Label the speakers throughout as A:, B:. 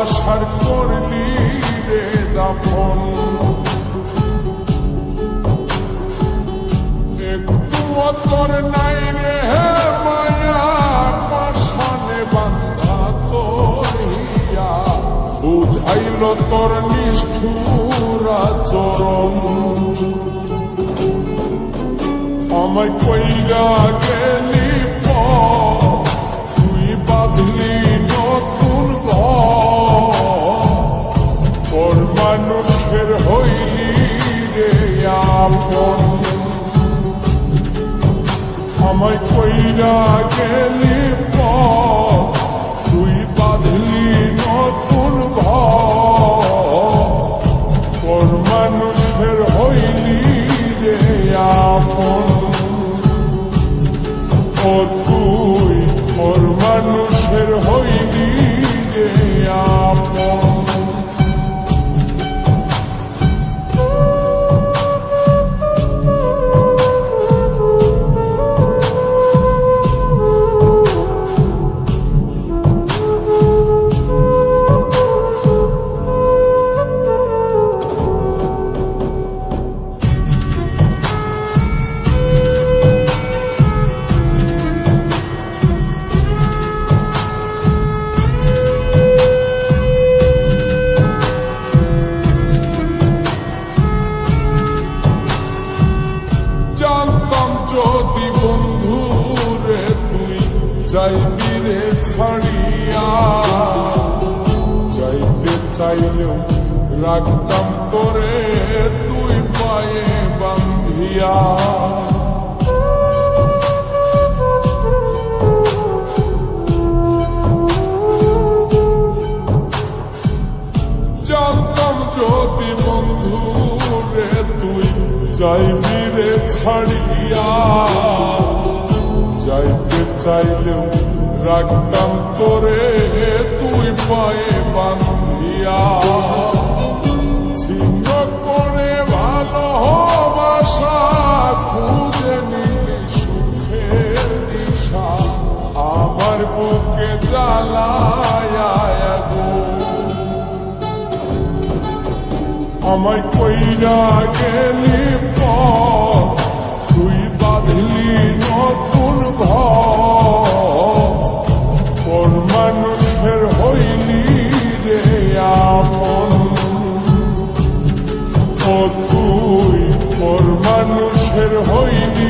A: ভালোবাসার করলি রে দাফন। একটু তোর নাই রে হে পাশানে বান্ধা বুঝাইল তোর নিষ্ঠুরা চরণ আমায় কইরা গেলি আমায় কইরা গেলি তুই বাঁধলি নতুন তোর মানুষের হইলি রে আপন। যদি বন্ধু রে তুই চাইবি রে ছাড়িয়া চাইতে চাইলেও রাখতাম করে তুই পায়ে বান্ধিয়া। যাইবি রে ছাড়িয়া। যাইতে চাইলেও রাখতাম তোরে তুই পায়ে বান্ধিয়া। আমায় কইরা গেলি পর তুই বাঁধলি নতুন ভর মানুষের হইলি রে আমন ও তুই তোর মানুষের হইলি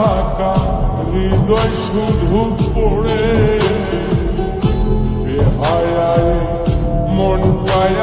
A: থাকা হৃদয় শুধু পড়ে। বেহায় মন মনটায়